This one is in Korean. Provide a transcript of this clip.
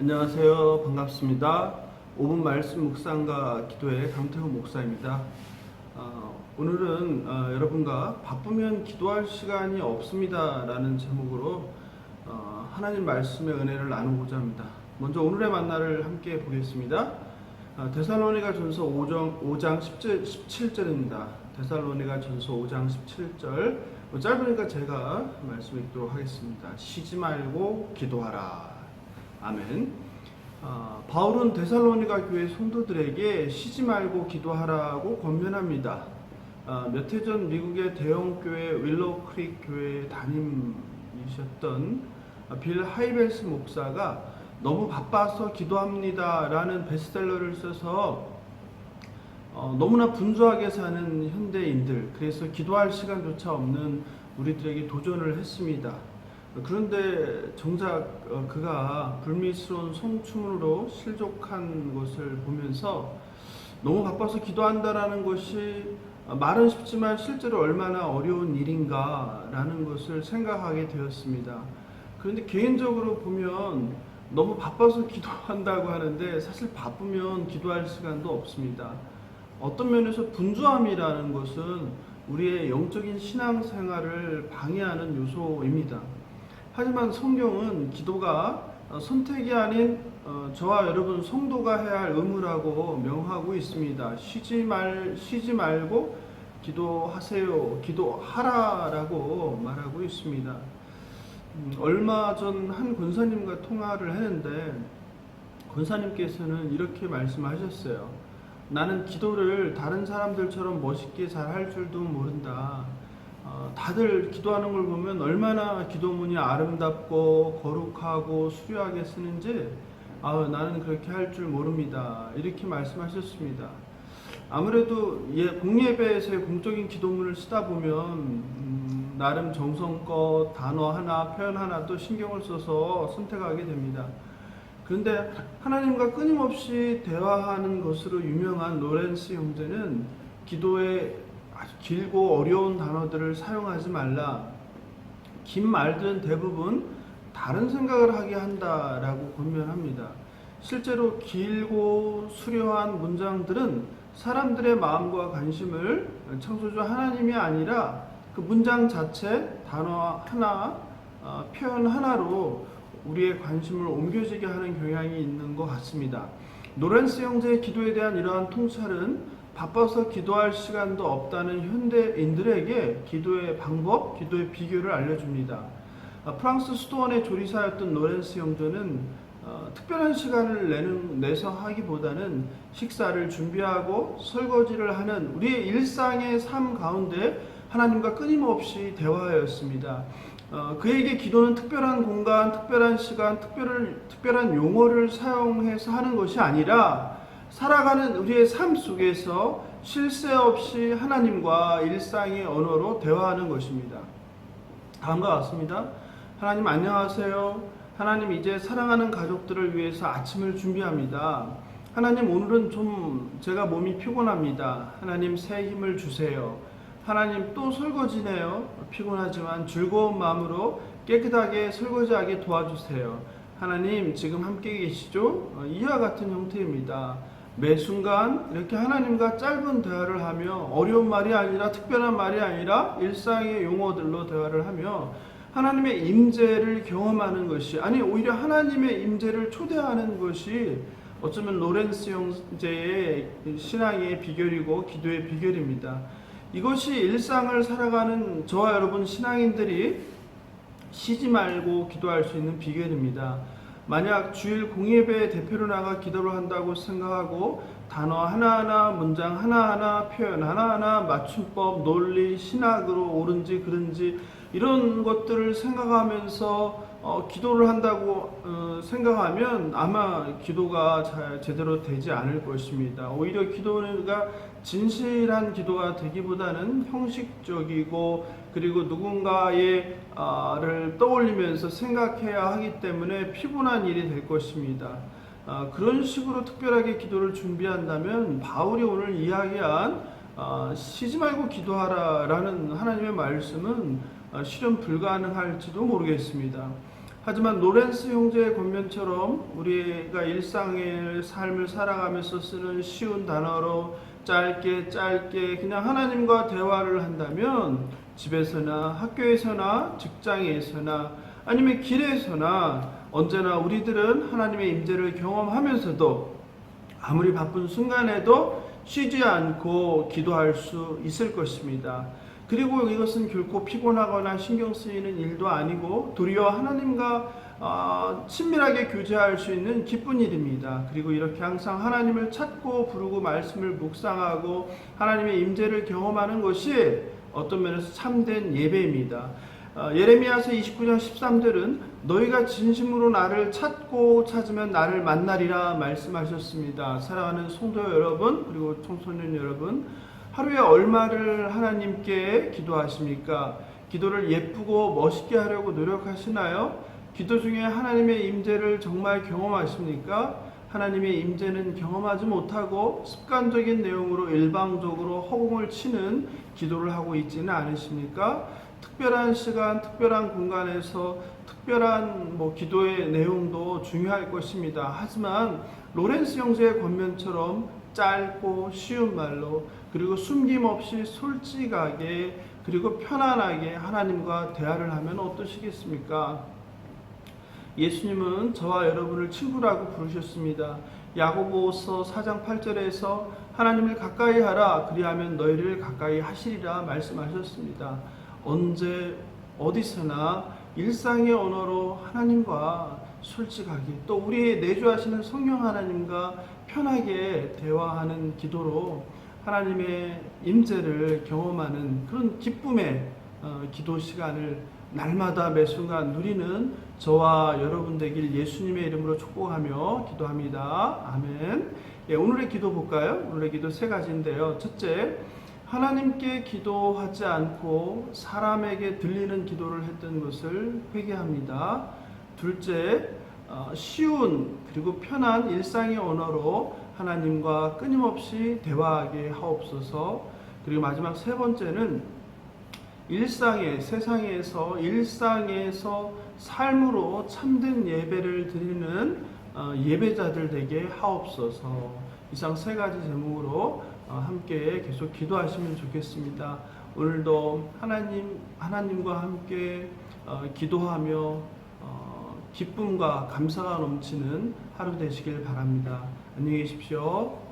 안녕하세요. 반갑습니다. 5분 말씀 묵상과 기도의 강태호 목사입니다. 어, 오늘은 어, 여러분과 바쁘면 기도할 시간이 없습니다. 라는 제목으로 어, 하나님 말씀의 은혜를 나누고자 합니다. 먼저 오늘의 만나를 함께 보겠습니다. 어, 데살로니가 전서 5장, 5장 10절, 17절입니다. 데살로니가 전서 5장 17절. 뭐 짧으니까 제가 말씀 읽도록 하겠습니다. 쉬지 말고 기도하라. 아멘. 아, 바울은 데살로니가 교회 성도들에게 쉬지 말고 기도하라고 권면합니다. 아, 몇해 전 미국의 대형 교회 윌로우 크릭 교회 담임이셨던 아, 빌 하이벨스 목사가 너무 바빠서 기도합니다라는 베스트셀러를 써서 어, 너무나 분주하게 사는 현대인들 그래서 기도할 시간조차 없는 우리들에게 도전을 했습니다. 그런데 정작 어, 그가 불미스러운 성추문으로 실족한 것을 보면서 너무 바빠서 기도한다라는 것이 어, 말은 쉽지만 실제로 얼마나 어려운 일인가라는 것을 생각하게 되었습니다. 그런데 개인적으로 보면 너무 바빠서 기도한다고 하는데 사실 바쁘면 기도할 시간도 없습니다. 어떤 면에서 분주함이라는 것은 우리의 영적인 신앙생활을 방해하는 요소입니다. 하지만 성경은 기도가 어, 선택이 아닌 어, 저와 여러분 성도가 해야 할 의무라고 명하고 있습니다. 쉬지 말 쉬지 말고 기도하세요. 기도하라라고 말하고 있습니다. 음, 얼마 전 한 권사님과 통화를 했는데 권사님께서는 이렇게 말씀하셨어요. 나는 기도를 다른 사람들처럼 멋있게 잘 할 줄도 모른다. 어, 다들 기도하는 걸 보면 얼마나 기도문이 아름답고 거룩하고 수려하게 쓰는지 아, 나는 그렇게 할 줄 모릅니다. 이렇게 말씀하셨습니다. 아무래도 예, 공예배에서의 공적인 기도문을 쓰다 보면 음, 나름 정성껏 단어 하나, 표현 하나도 신경을 써서 선택하게 됩니다. 그런데 하나님과 끊임없이 대화하는 것으로 유명한 로렌스 형제는 아주 길고 어려운 단어들을 사용하지 말라. 긴 말들은 대부분 다른 생각을 하게 한다라고 권면합니다. 실제로 길고 수려한 문장들은 사람들의 마음과 관심을 창조주 하나님이 아니라 그 문장 자체, 단어 하나, 어, 표현 하나로 우리의 관심을 옮겨지게 하는 경향이 있는 것 같습니다. 노렌스 형제의 기도에 대한 이러한 통찰은 바빠서 기도할 시간도 없다는 현대인들에게 기도의 방법, 기도의 비결을 알려줍니다. 아, 프랑스 수도원의 조리사였던 노렌스 형제는 어, 특별한 시간을 내는, 내서 하기보다는 식사를 준비하고 설거지를 하는 우리의 일상의 삶 가운데 하나님과 끊임없이 대화하였습니다. 어, 그에게 기도는 특별한 공간, 특별한 시간, 특별한, 특별한 용어를 사용해서 하는 것이 아니라 살아가는 우리의 삶 속에서 쉴새 없이 하나님과 일상의 언어로 대화하는 것입니다. 다음과 같습니다. 하나님 안녕하세요. 하나님 이제 사랑하는 가족들을 위해서 아침을 준비합니다. 하나님 오늘은 좀 제가 몸이 피곤합니다. 하나님 새 힘을 주세요. 하나님 또 설거지네요. 피곤하지만 즐거운 마음으로 깨끗하게 설거지하게 도와주세요. 하나님 지금 함께 계시죠? 어, 이와 같은 형태입니다. 매 순간 이렇게 하나님과 짧은 대화를 하며 어려운 말이 아니라 특별한 말이 아니라 일상의 용어들로 대화를 하며 하나님의 임재를 경험하는 것이 아니 오히려 하나님의 임재를 초대하는 것이 어쩌면 로렌스 형제의 신앙의 비결이고 기도의 비결입니다. 이것이 일상을 살아가는 저와 여러분 신앙인들이 쉬지 말고 기도할 수 있는 비결입니다. 만약 주일 공예배 대표로 나가 기도를 한다고 생각하고 단어 하나하나, 문장 하나하나, 표현 하나하나, 맞춤법, 논리, 신학으로 옳은지 그른지 이런 것들을 생각하면서 어, 기도를 한다고 어, 생각하면 아마 기도가 잘 제대로 되지 않을 것입니다. 오히려 기도가 진실한 기도가 되기보다는 형식적이고 그리고 누군가의 를 떠올리면서 생각해야 하기 때문에 피곤한 일이 될 것입니다. 아, 그런 식으로 특별하게 기도를 준비한다면 바울이 오늘 이야기한 아, 쉬지 말고 기도하라라는 하나님의 말씀은 아, 실현 불가능할지도 모르겠습니다. 하지만 노렌스 형제의 권면처럼 우리가 일상의 삶을 살아가면서 쓰는 쉬운 단어로 짧게 짧게 그냥 하나님과 대화를 한다면 집에서나 학교에서나 직장에서나 아니면 길에서나 언제나 우리들은 하나님의 임재를 경험하면서도 아무리 바쁜 순간에도 쉬지 않고 기도할 수 있을 것입니다. 그리고 이것은 결코 피곤하거나 신경 쓰이는 일도 아니고 도리어 하나님과 어, 친밀하게 교제할 수 있는 기쁜 일입니다. 그리고 이렇게 항상 하나님을 찾고 부르고 말씀을 묵상하고 하나님의 임재를 경험하는 것이 어떤 면에서 참된 예배입니다. 어, 예레미야서 29장 13절은 너희가 진심으로 나를 찾고 찾으면 나를 만나리라 말씀하셨습니다. 사랑하는 성도 여러분 그리고 청소년 여러분 하루에 얼마를 하나님께 기도하십니까? 기도를 예쁘고 멋있게 하려고 노력하시나요? 기도 중에 하나님의 임재를 정말 경험하십니까? 하나님의 임재는 경험하지 못하고 습관적인 내용으로 일방적으로 허공을 치는 기도를 하고 있지는 않으십니까? 특별한 시간, 특별한 공간에서 특별한 뭐 기도의 내용도 중요할 것입니다. 하지만 로렌스 형제의 권면처럼 짧고 쉬운 말로 그리고 숨김없이 솔직하게 그리고 편안하게 하나님과 대화를 하면 어떠시겠습니까? 예수님은 저와 여러분을 친구라고 부르셨습니다. 야고보서 4장 8절에서 하나님을 가까이 하라 그리하면 너희를 가까이 하시리라 말씀하셨습니다. 언제 어디서나 일상의 언어로 하나님과 솔직하게 또 우리의 내주하시는 성령 하나님과 편하게 대화하는 기도로 하나님의 임재를 경험하는 그런 기쁨의 어, 기도 시간을 날마다 매 순간 누리는 저와 여러분 되길 예수님의 이름으로 축복하며 기도합니다. 아멘. 예, 오늘의 기도 볼까요? 오늘의 기도 세 가지인데요. 첫째, 하나님께 기도하지 않고 사람에게 들리는 기도를 했던 것을 회개합니다. 둘째, 어, 쉬운 그리고 편한 일상의 언어로 하나님과 끊임없이 대화하게 하옵소서. 그리고 마지막 세 번째는 일상의 세상에서 일상에서 삶으로 참된 예배를 드리는 어, 예배자들 되게 하옵소서. 이상 세 가지 제목으로 어, 함께 계속 기도하시면 좋겠습니다. 오늘도 하나님 하나님과 함께 어, 기도하며 어, 기쁨과 감사가 넘치는 하루 되시길 바랍니다. 안녕히 계십시오.